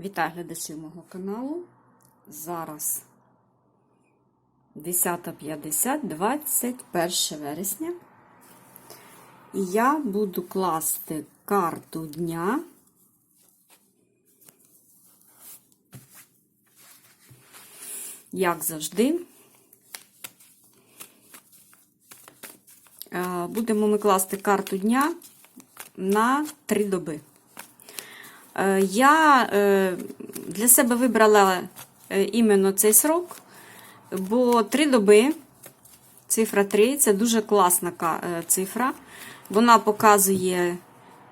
Вітаю глядачів мого каналу. Зараз 10.50, 21 вересня. І я буду класти карту дня. Як завжди. Е, Будемо ми класти карту дня на 3 доби. Е, Я е, для себе вибрала е, іменно цей срок, бо три доби, цифра 3 це дуже класна цифра. Вона показує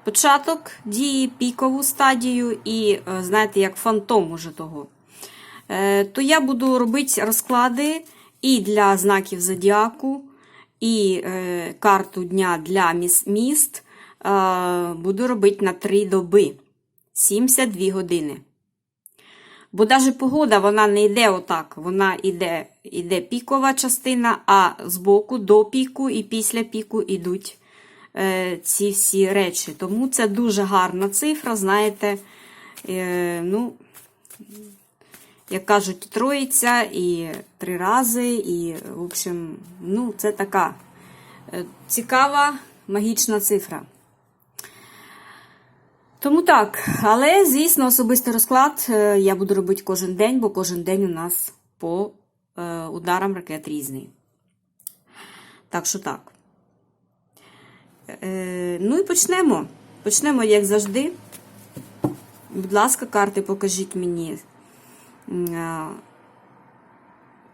початок дії, пікову стадію і, знаєте, як фантом уже того. То я буду робити розклади і для знаків зодіаку, і карту дня для міст. Буду робити на 3 доби. 72 години. Бо навіть погода вона не йде отак. Вона йде, йде пікова частина, а збоку до піку і після піку йдуть е, ці всі речі. Тому це дуже гарна цифра, знаєте. Е, ну, як кажуть, троїця і три рази. І, в общем, ну, це така е, цікава магічна цифра. Тому так, але, звісно, особистий розклад е, я буду робити кожен день, бо кожен день у нас по е, ударам ракет різний. Так що так. Е, ну і почнемо. Почнемо, як завжди. Будь ласка, карти, покажіть мені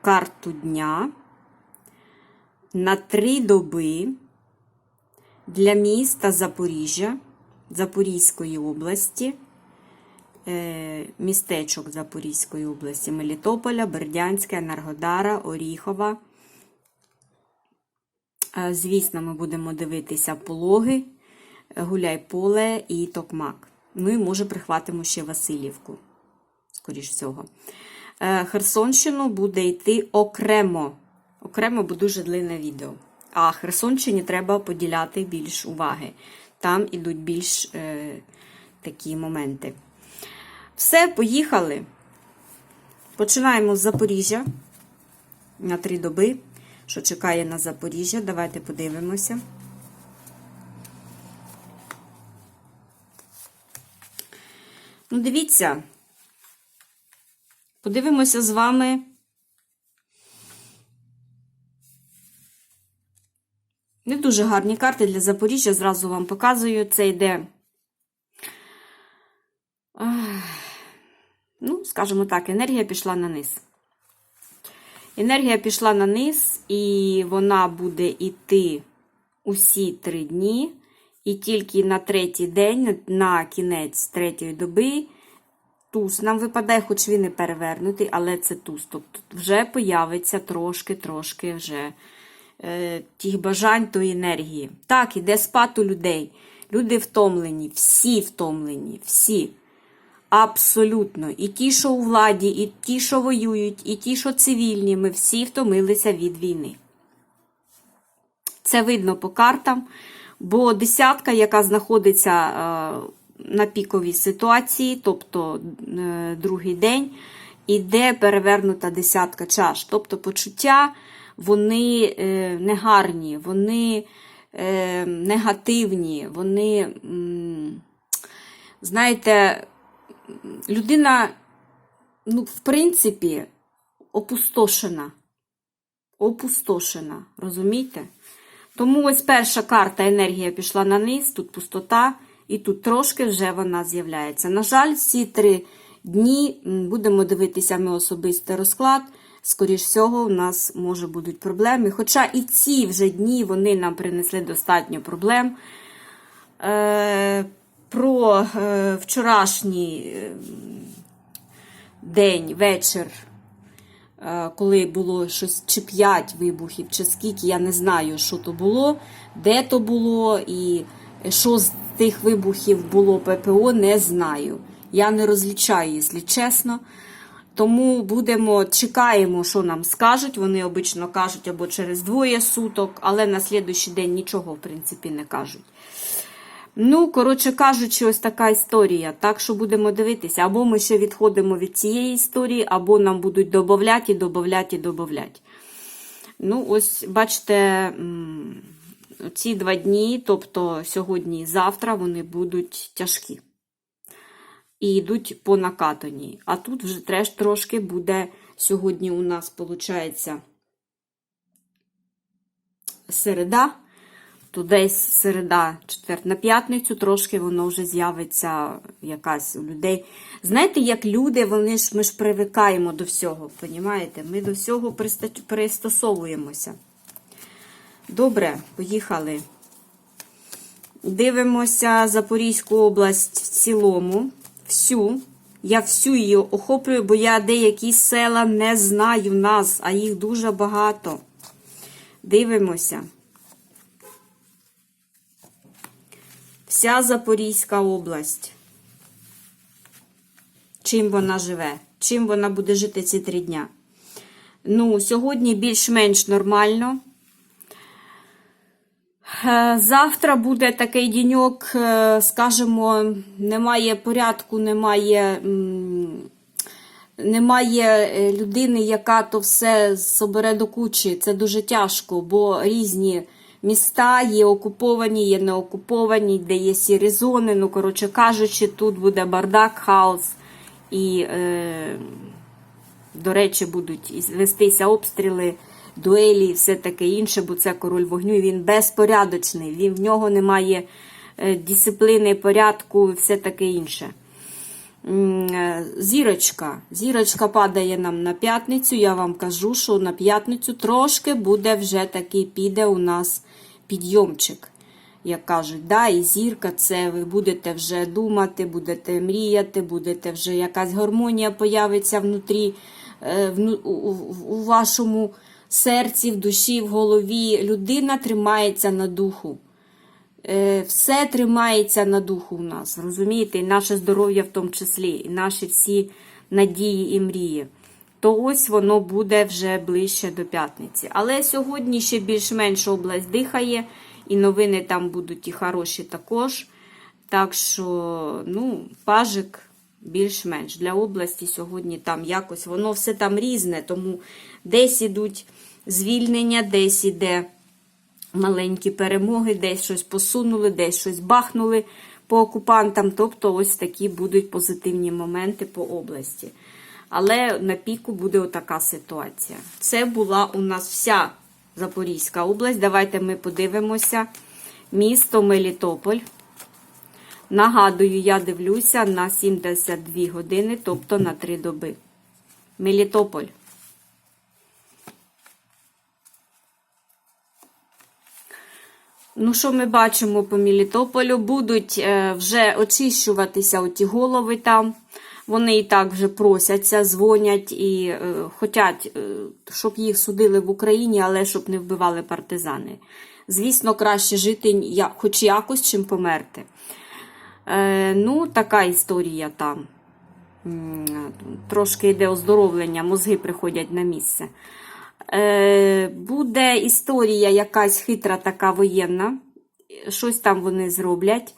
карту дня на три доби для міста Запоріжжя. Запорізької області, е, містечок Запорізької області, Мелітополя, Бердянська, Енергодара, Оріхова. Е, Звісно, ми будемо дивитися пологи, Гуляйполе і Токмак. Ну і може прихватимо ще Васильівку, скоріш всього. Е, Херсонщину буде йти окремо. Окремо, бо дуже длинне відео. А Херсонщині треба поділяти більш уваги. Там ідуть більш е, такі моменти. Все, поїхали. Починаємо з Запоріжжя на три доби. Що чекає на Запоріжжя? Давайте подивимося. Ну, дивіться. Подивимося з вами. Не дуже гарні карти для Запоріжжя, зразу вам показую. Це йде, ну, скажімо так, енергія пішла на низ. Енергія пішла на низ, і вона буде йти усі три дні. І тільки на третій день, на кінець третьої доби, туз нам випадає, хоч він і перевернутий, але це туз. Тобто вже появиться трошки-трошки вже тих бажань, тої енергії. Так, іде спад у людей. Люди втомлені, всі втомлені, всі. Абсолютно. І ті, що у владі, і ті, що воюють, і ті, що цивільні, ми всі втомилися від війни. Це видно по картам, бо десятка, яка знаходиться е, на піковій ситуації, тобто е, другий день, іде перевернута десятка чаш. Тобто почуття вони е, негарні, вони е, негативні, вони, знаєте, людина, ну, в принципі, опустошена. Опустошена, розумієте? Тому ось перша карта енергія пішла на низ, тут пустота, і тут трошки вже вона з'являється. На жаль, ці три дні будемо дивитися ми особистий розклад. Скоріш всього, у нас може будуть проблеми. Хоча і ці вже дні вони нам принесли достатньо проблем. Е, про е, вчорашній е, день, вечір, е, коли було щось чи 5 вибухів, чи скільки, я не знаю, що то було, де то було, і що з тих вибухів було ППО, не знаю. Я не розлічаю, якщо чесно. Тому будемо, чекаємо, що нам скажуть. Вони обично кажуть або через двоє суток, але на слідуючий день нічого, в принципі, не кажуть. Ну, коротше кажучи, ось така історія. Так що будемо дивитися. Або ми ще відходимо від цієї історії, або нам будуть додавати, і додавати, і додавати. Ну, ось, бачите, ці два дні, тобто сьогодні і завтра, вони будуть тяжкі. І йдуть по накатанні. А тут вже треш трошки буде. Сьогодні у нас, виходить, середа, то десь середа, четвер на п'ятницю, трошки воно вже з'явиться якась у людей. Знаєте, як люди, вони ж ми ж привикаємо до всього, понімаєте? Ми до всього пристосовуємося. Добре, поїхали. Дивимося Запорізьку область в цілому. Всю. Я всю її охоплюю, бо я деякі села не знаю нас, а їх дуже багато. Дивимося. Вся Запорізька область. Чим вона живе? Чим вона буде жити ці три дня? Ну, сьогодні більш-менш нормально. Е, Завтра буде такий діньок, е, скажімо, немає порядку, немає, немає е, людини, яка то все собере до кучі. Це дуже тяжко, бо різні міста є окуповані, є неокуповані, де є сірі зони. Ну, коротше кажучи, тут буде бардак, хаос і. Е, до речі, будуть вестися обстріли, дуелі і все таке інше, бо це король вогню. і Він безпорядочний. Він в нього немає е, дисципліни, порядку і все таке інше. Е, Зірочка. Зірочка падає нам на п'ятницю. Я вам кажу, що на п'ятницю трошки буде вже такий піде у нас підйомчик. Як кажуть, да, і зірка, це ви будете вже думати, будете мріяти, будете вже якась гармонія появиться внутрі, е, у, вашому серці, в душі, в голові. Людина тримається на духу. Е, Все тримається на духу в нас, розумієте? І наше здоров'я в тому числі, і наші всі надії і мрії. То ось воно буде вже ближче до п'ятниці. Але сьогодні ще більш-менш область дихає, і новини там будуть і хороші також. Так що, ну, пажик більш-менш для області сьогодні там якось воно все там різне, тому десь ідуть звільнення, десь іде маленькі перемоги, десь щось посунули, десь щось бахнули по окупантам. Тобто, ось такі будуть позитивні моменти по області. Але на піку буде отака ситуація. Це була у нас вся Запорізька область. Давайте ми подивимося. Місто Мелітополь. Нагадую, я дивлюся на 72 години, тобто на 3 доби. Мелітополь. Ну, що ми бачимо по Мелітополю? Будуть е, вже очищуватися оті голови там. Вони і так вже просяться, дзвонять і е, хочуть, е, щоб їх судили в Україні, але щоб не вбивали партизани. Звісно, краще жити я- хоч якось, чим померти. Е, ну, така історія там. Трошки йде оздоровлення, мозги приходять на місце. Е, буде історія якась хитра, така воєнна. Щось там вони зроблять.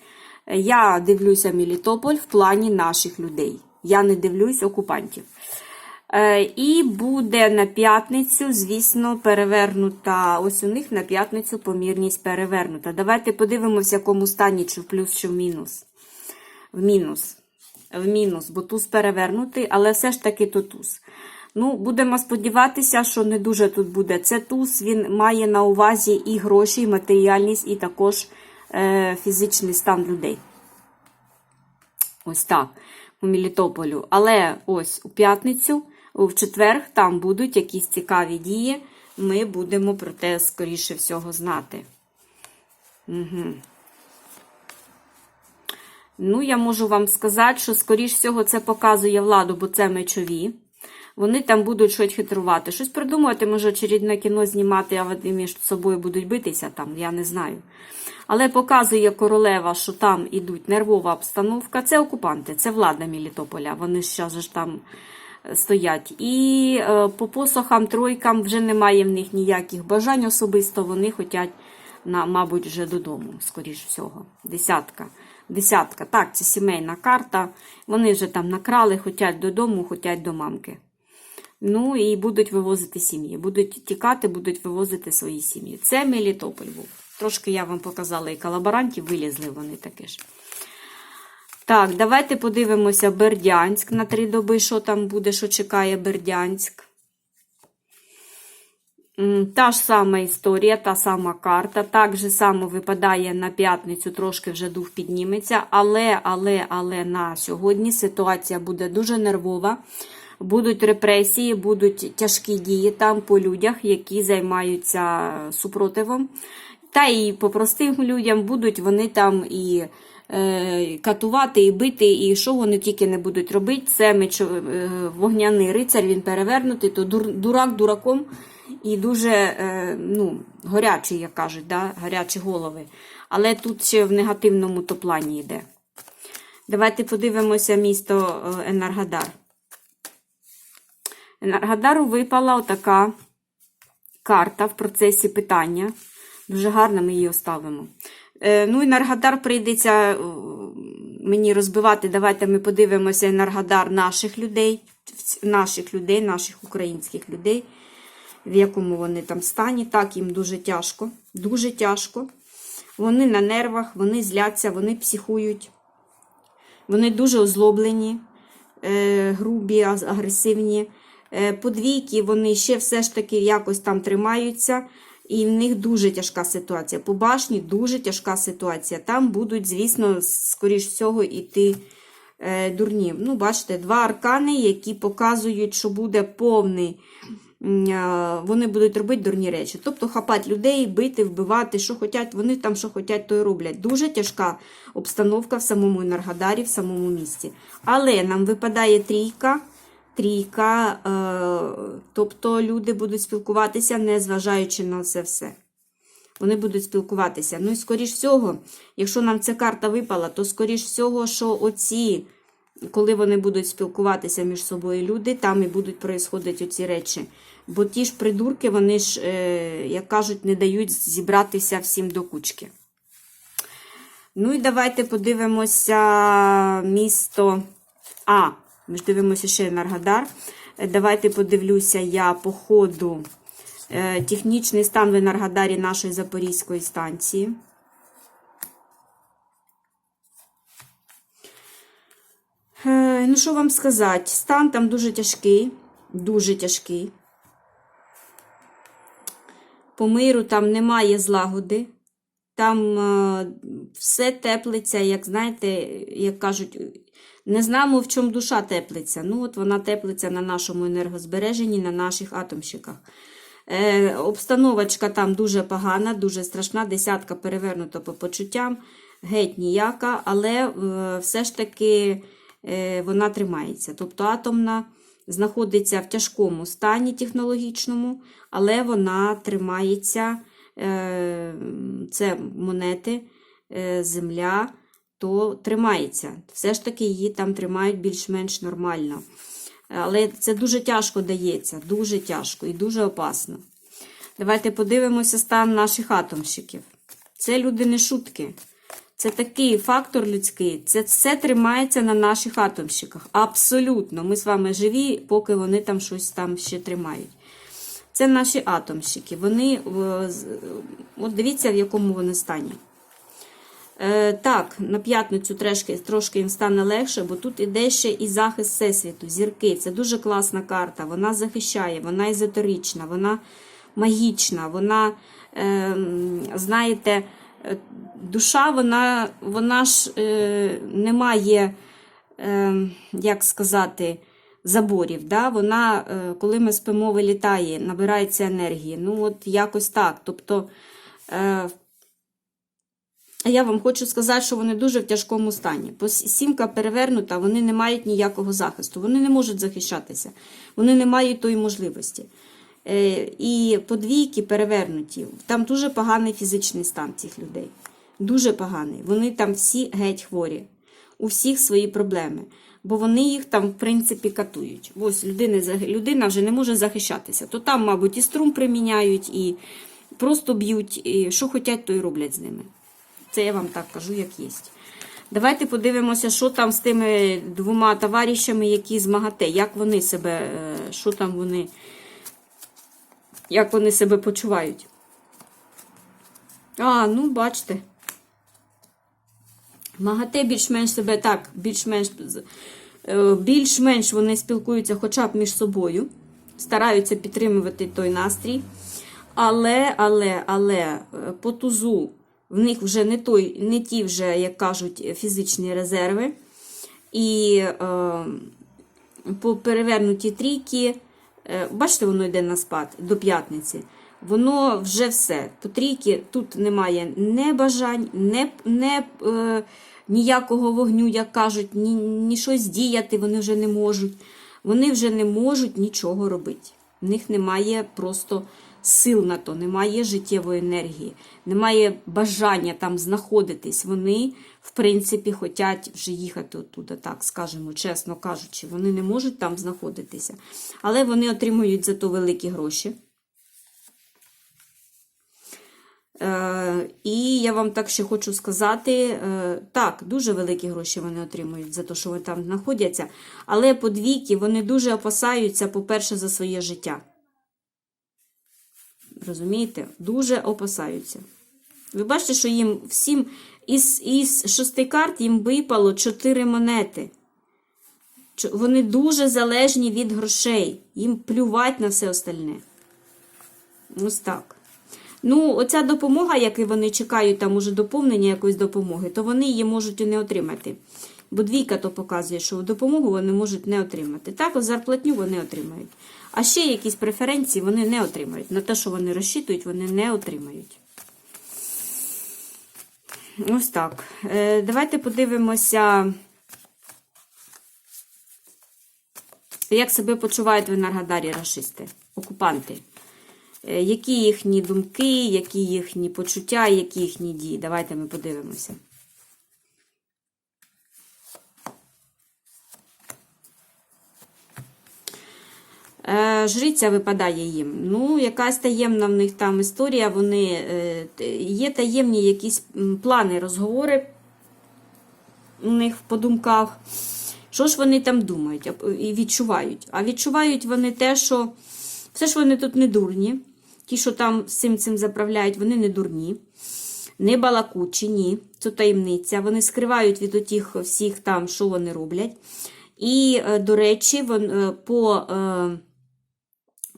Я дивлюся Мелітополь в плані наших людей. Я не дивлюсь окупантів. Е, і буде на п'ятницю, звісно, перевернута. Ось у них на п'ятницю помірність перевернута. Давайте подивимося, в якому стані, чи в плюс, чи в мінус. В мінус. В мінус, бо туз перевернутий, але все ж таки то туз. Ну, будемо сподіватися, що не дуже тут буде. Це туз, він має на увазі і гроші, і матеріальність, і також е, фізичний стан людей. Ось так, у Мелітополю. Але ось у п'ятницю, в четвер, там будуть якісь цікаві дії. Ми будемо про те, скоріше всього, знати. Угу. Ну, я можу вам сказати, що, скоріш всього, це показує владу, бо це мечові. Вони там будуть щось хитрувати. Щось придумувати, може, очередне кіно знімати, а вони між собою будуть битися там, я не знаю. Але показує королева, що там ідуть нервова обстановка. Це окупанти, це влада Мелітополя. Вони ж там е, стоять. І е, по посохам, тройкам вже немає в них ніяких бажань особисто. Вони хочуть мабуть, вже додому, скоріш всього. Десятка. Десятка. Так, це сімейна карта. Вони вже там накрали, хотять додому, хотять до мамки. Ну і будуть вивозити сім'ї. Будуть тікати, будуть вивозити свої сім'ї. Це Мелітополь був. Трошки я вам показала і колаборантів, вилізли вони таки ж. Так, давайте подивимося Бердянськ на три доби, що там буде, що чекає Бердянськ. Та ж сама історія, та сама карта. Так же само випадає на п'ятницю, трошки вже дух підніметься. Але, але, але на сьогодні ситуація буде дуже нервова. Будуть репресії, будуть тяжкі дії там по людях, які займаються супротивом. Та і по простим людям будуть вони там і е, катувати, і бити, і що вони тільки не будуть робити. Це мечо, е, вогняний рицар, він перевернутий, то дур, дурак дураком і дуже е, ну, горячий, як кажуть, да? гарячі голови. Але тут ще в негативному то плані йде. Давайте подивимося місто е, Енергодар. Енергодару випала отака карта в процесі питання. Дуже гарно ми її оставимо. Е, ну, Енергодар прийдеться е, мені розбивати. Давайте ми подивимося Енергодар наших людей, наших людей, наших українських людей, в якому вони там стані. Так, їм дуже тяжко. Дуже тяжко. Вони на нервах, вони зляться, вони психують. Вони дуже озлоблені, е, грубі, агресивні. Е, Подвійки, вони ще все ж таки якось там тримаються, і в них дуже тяжка ситуація. По башні дуже тяжка ситуація. Там будуть, звісно, скоріш всього, іти е, дурні. Ну, бачите, два аркани, які показують, що буде повний. м, Вони будуть робити дурні речі. Тобто хапати людей, бити, вбивати, що хочуть, вони там що хочуть, то й роблять. Дуже тяжка обстановка в самому Енергодарі, в самому місті. Але нам випадає трійка. Трійка, е, тобто люди будуть спілкуватися, не зважаючи на це все. Вони будуть спілкуватися. Ну і скоріш всього, якщо нам ця карта випала, то скоріш всього, що оці, коли вони будуть спілкуватися між собою люди, там і будуть происходити оці речі. Бо ті ж придурки, вони ж, е, як кажуть, не дають зібратися всім до кучки. Ну і давайте подивимося місто. А, ми ж дивимося ще Енергодар. Е, Давайте подивлюся я по ходу е, технічний стан в Енергодарі нашої Запорізької станції. Е, Ну, що вам сказати? Стан там дуже тяжкий, дуже тяжкий. По миру там немає злагоди. Там все теплиться, як знаєте, як кажуть, не знаємо, в чому душа теплиться. Ну, от вона теплиться на нашому енергозбереженні, на наших атомщиках. Е, обстановочка там дуже погана, дуже страшна, десятка перевернута по почуттям, геть ніяка, але е, все ж таки е, вона тримається. Тобто атомна знаходиться в тяжкому стані технологічному, але вона тримається. Е, це монети, е, земля, то тримається. Все ж таки її там тримають більш-менш нормально. Але це дуже тяжко дається, дуже тяжко і дуже опасно. Давайте подивимося стан наших атомщиків. Це люди не шутки. Це такий фактор людський. Це все тримається на наших атомщиках. Абсолютно. Ми з вами живі, поки вони там щось там ще тримають. Це наші атомщики. Вони, е, от дивіться, в якому вони стані. Е, так, на п'ятницю трошки, трошки їм стане легше, бо тут іде ще і захист Всесвіту, зірки. Це дуже класна карта. Вона захищає, вона езотерична, вона магічна, вона, е, знаєте, душа, вона, вона ж е, не має, е, як сказати, заборів. Да? Вона, е, коли ми спимо, вилітає, набирається енергії. Ну, от якось так. Тобто, е, а я вам хочу сказати, що вони дуже в тяжкому стані. Бо сімка перевернута, вони не мають ніякого захисту, вони не можуть захищатися, вони не мають тої можливості. Е, І подвійки перевернуті, там дуже поганий фізичний стан цих людей. Дуже поганий. Вони там всі геть хворі. У всіх свої проблеми. Бо вони їх там, в принципі, катують. Ось людина, людина вже не може захищатися. То там, мабуть, і струм приміняють, і просто б'ють, і що хочуть, то й роблять з ними. Це я вам так кажу, як є. Давайте подивимося, що там з тими двома товаришами, які з МАГАТЕ, як вони себе, е, що там вони, як вони себе почувають. А, ну, бачите. МАГАТЕ більш-менш себе так, більш-менш е, більш-менш вони спілкуються хоча б між собою, стараються підтримувати той настрій. Але, але, але е, по тузу в них вже не той, не ті вже, як кажуть, фізичні резерви. І е, по перевернуті трійки, е, бачите, воно йде на спад до п'ятниці. Воно вже все. По трійки тут немає не бажань, не, не, е, ніякого вогню, як кажуть, ні, ні щось діяти вони вже не можуть. Вони вже не можуть нічого робити. В них немає просто сил на то, немає життєвої енергії, немає бажання там знаходитись. Вони, в принципі, хочуть вже їхати оттуда, так скажемо, чесно кажучи, вони не можуть там знаходитися. Але вони отримують за то великі гроші. Е, і я вам так ще хочу сказати: е, так, дуже великі гроші вони отримують за те, що вони там знаходяться. Але подвійки вони дуже опасаються, по-перше, за своє життя. Розумієте? Дуже опасаються. Ви бачите, що їм всім із, із шести карт їм випало чотири монети. Вони дуже залежні від грошей. Їм плювать на все остальне. Ось так. Ну, оця допомога, яку вони чекають, там уже доповнення якоїсь допомоги, то вони її можуть і не отримати. Бо двійка то показує, що допомогу вони можуть не отримати. Також зарплатню вони отримають. А ще якісь преференції вони не отримають. На те, що вони розчитують, вони не отримають. Ось так. Е, Давайте подивимося, як себе почувають в Енергодарі рашисти, окупанти. Е, Які їхні думки, які їхні почуття, які їхні дії. Давайте ми подивимося. Е, Жриця випадає їм. Ну, якась таємна в них там історія. Вони е, є таємні якісь плани, розговори у них по думках. Що ж вони там думають і відчувають? А відчувають вони те, що все ж вони тут не дурні. Ті, що там з цим заправляють, вони не дурні, не балакучі, ні. Це таємниця. Вони скривають від отих всіх там, що вони роблять. І, е, до речі, е, по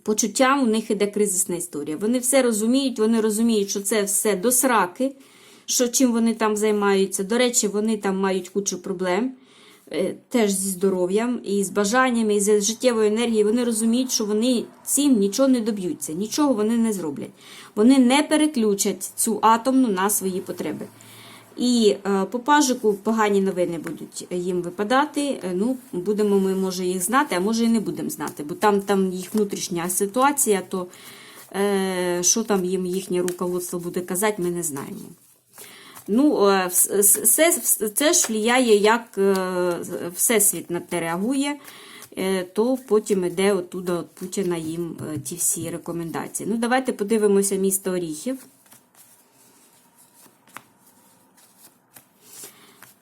почуттям у них іде кризисна історія. Вони все розуміють, вони розуміють, що це все до сраки, що чим вони там займаються. До речі, вони там мають кучу проблем. е, Теж зі здоров'ям, і з бажаннями, і з життєвою енергією, вони розуміють, що вони цим нічого не доб'ються, нічого вони не зроблять. Вони не переключать цю атомну на свої потреби. І е, по пажику погані новини будуть їм випадати. Е, Ну, будемо ми, може, їх знати, а може і не будемо знати, бо там, там їх внутрішня ситуація, то е, що там їм їхнє руководство буде казати, ми не знаємо. Ну, е, все, це ж впливає, як е, Всесвіт на те реагує, е, то потім йде оттуда от Путіна їм е, ті всі рекомендації. Ну, давайте подивимося місто Оріхів.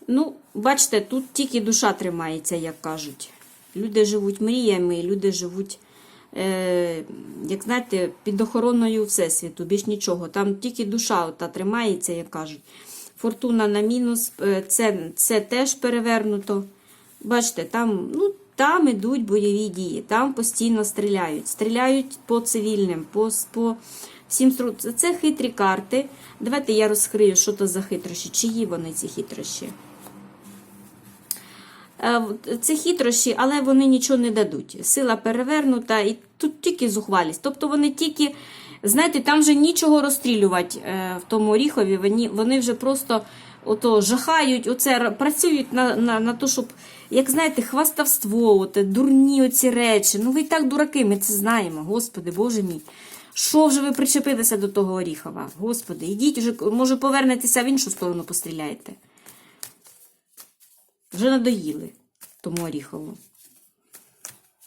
Ну, бачите, тут тільки душа тримається, як кажуть. Люди живуть мріями, люди живуть, е, як знаєте, під охороною Всесвіту, більш нічого. Там тільки душа ота тримається, як кажуть. Фортуна на мінус, е, це, це теж перевернуто. Бачите, там, ну, там ідуть бойові дії, там постійно стріляють. Стріляють по цивільним, по, по всім стру- Це- Це хитрі карти. Давайте я розкрию, що то за хитрощі, чиї вони ці хитрощі. Е, Це хитрощі, але вони нічого не дадуть. Сила перевернута, і тут тільки зухвалість. Тобто вони тільки, знаєте, там вже нічого розстрілювати е, в тому Оріхові. Вони, вони вже просто ото жахають, оце працюють на, на, на те, щоб, як знаєте, хвастовство, оте, дурні оці речі. Ну ви і так дураки, ми це знаємо. Господи, Боже мій. Що вже ви причепилися до того Оріхова? Господи, ідіть вже, може, повернетеся в іншу сторону, постріляєте. Вже надоїли тому Оріхову.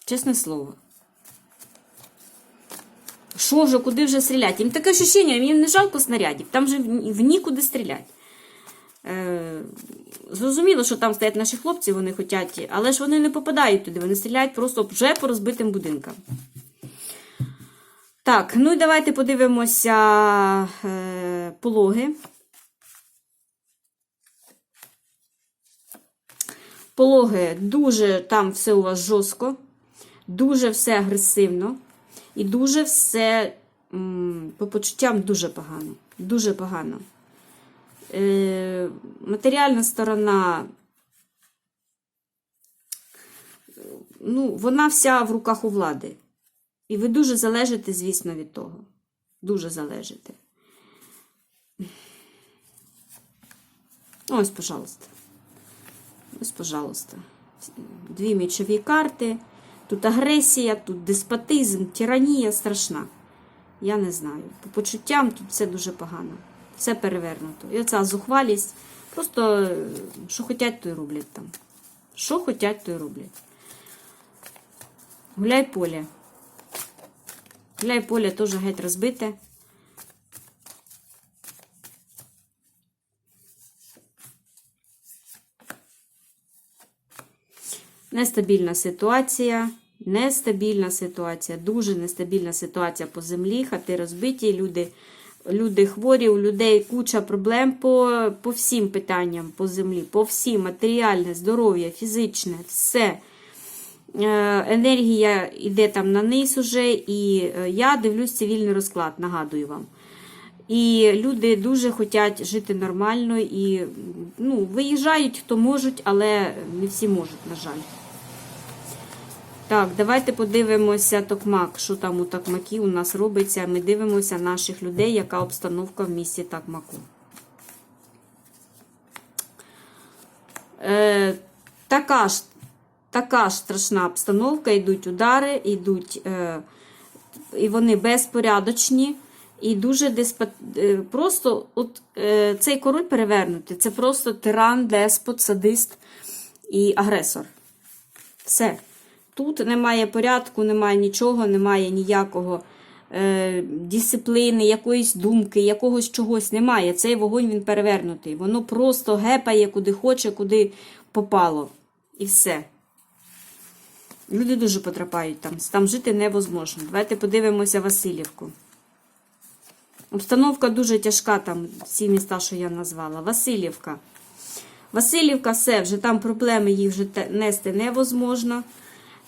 Чесне слово. Що ж, куди вже стріляти? Їм таке ощущення, їм не жалко снарядів, там же в нікуди стріляти. Е, зрозуміло, що там стоять наші хлопці, вони хочуть, але ж вони не попадають туди, вони стріляють просто вже по розбитим будинкам. Так, ну і давайте подивимося е, пологи. Пологи дуже там все у вас жорстко, дуже все агресивно і дуже все по почуттям дуже погано. Дуже погано. Е, матеріальна сторона, ну, вона вся в руках у влади. І ви дуже залежите, звісно, від того. Дуже залежите. Ось, пожалуйста. Ось, пожалуйста. Дві мічові карти. Тут агресія, тут деспотизм, тиранія страшна. Я не знаю. По почуттям тут все дуже погано. Все перевернуто. І оця зухвалість. Просто е, що хотять, то й роблять там. Що хотять, то й роблять. Гуляй поле. Гуляй поле теж геть розбите. Нестабільна ситуація. Нестабільна ситуація, дуже нестабільна ситуація по землі, хати розбиті, люди люди хворі, у людей куча проблем по по всім питанням по землі, по всім, матеріальне, здоров'я, фізичне, все. Е, Енергія йде там на низ уже, і е, я дивлюсь цивільний розклад, нагадую вам. І люди дуже хочуть жити нормально і ну, виїжджають, хто можуть, але не всі можуть, на жаль. Так, давайте подивимося Токмак, що там у Токмакі у нас робиться. Ми дивимося наших людей, яка обстановка в місті Токмаку. Е, така ж така ж страшна обстановка, йдуть удари, йдуть, е, і вони безпорядочні. І дуже деспот... е, просто от, е, цей король перевернутий. Це просто тиран, деспот, садист і агресор. Все. Тут немає порядку, немає нічого, немає ніякого е, дисципліни, якоїсь думки, якогось чогось немає. Цей вогонь він перевернутий. Воно просто гепає куди хоче, куди попало. І все. Люди дуже потрапають там. Там жити невозможно. Давайте подивимося Васильівку. Обстановка дуже тяжка, там всі міста, що я назвала. Васильівка. Васильівка, все, вже там проблеми їх вже нести невозможно.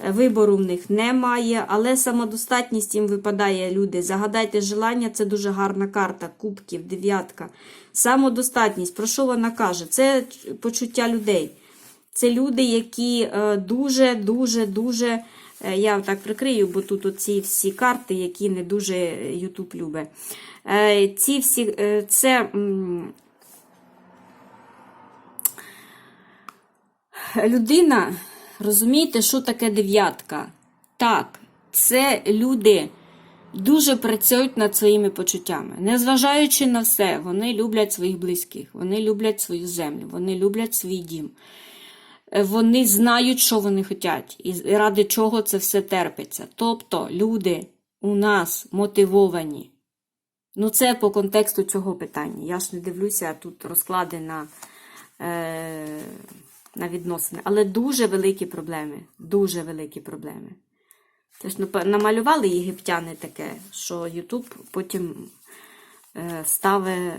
Вибору в них немає, але самодостатність їм випадає, люди. Загадайте желання, це дуже гарна карта. Кубків, дев'ятка. Самодостатність, про що вона каже? Це почуття людей. Це люди, які дуже-дуже, дуже. Я так прикрию, бо тут оці всі карти, які не дуже Ютуб любить. Ці всі, це людина. Розумієте, що таке дев'ятка? Так, це люди дуже працюють над своїми почуттями. Незважаючи на все, вони люблять своїх близьких, вони люблять свою землю, вони люблять свій дім. Вони знають, що вони хочуть, і ради чого це все терпиться. Тобто, люди у нас мотивовані. Ну, це по контексту цього питання. Я ж не дивлюся, тут розклади на. Е на відносини. Але дуже великі проблеми. Дуже великі проблеми. Тож намалювали єгиптяни таке, що Ютуб потім е, ставить,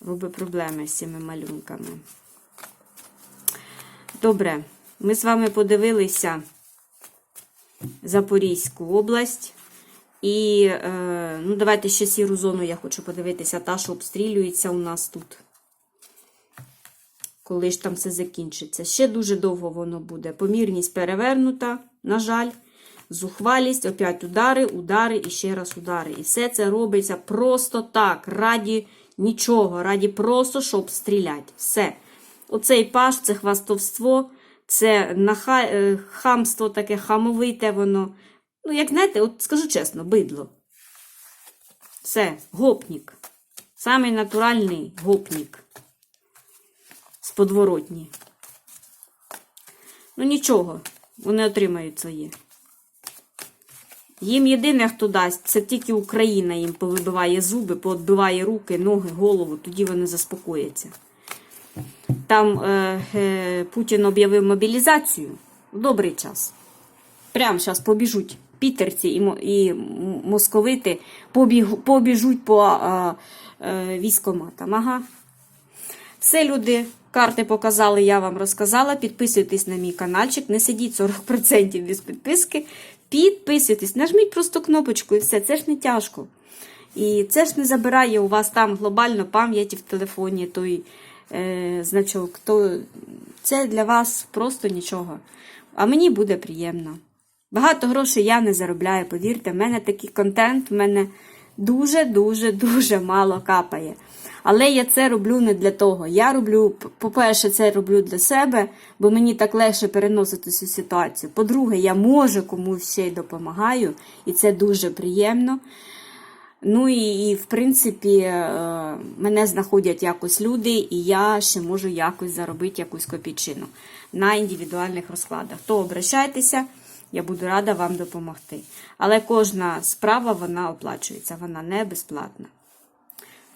робить проблеми з цими малюнками. Добре, ми з вами подивилися Запорізьку область. І е, ну, давайте ще сіру зону я хочу подивитися, та, що обстрілюється у нас тут коли ж там все закінчиться. Ще дуже довго воно буде. Помірність перевернута, на жаль, зухвалість, опять удари, удари і ще раз удари. І все це робиться просто так, раді нічого, раді просто, щоб стріляти. Все. Оцей паш, це хвастовство, це наха... Е, хамство таке хамовите воно. Ну, як знаєте, от скажу чесно, бидло. Все, гопнік. Самий натуральний гопнік подворотні. Ну, нічого, вони отримають своє. Їм єдине, хто дасть, це тільки Україна їм повибиває зуби, поотбиває руки, ноги, голову, тоді вони заспокояться. Там е, е, Путін об'явив мобілізацію в добрий час. Прямо зараз побіжуть пітерці і, і московити побігу, побіжуть по е, е, військоматам. Ага. Все, люди, карти показали, я вам розказала. Підписуйтесь на мій каналчик, не сидіть 40% без підписки. Підписуйтесь, нажміть просто кнопочку і все. Це ж не тяжко. І це ж не забирає у вас там глобально пам'яті в телефоні той е, значок. То це для вас просто нічого. А мені буде приємно. Багато грошей я не заробляю, повірте, в мене такий контент, в мене дуже-дуже дуже мало капає. Але я це роблю не для того. Я роблю, по-перше, це роблю для себе, бо мені так легше переносити цю ситуацію. По-друге, я може комусь ще й допомагаю, і це дуже приємно. Ну і, і в принципі, е, мене знаходять якось люди, і я ще можу якось заробити якусь копійчину на індивідуальних розкладах. То обращайтеся, я буду рада вам допомогти. Але кожна справа вона оплачується, вона не безплатна.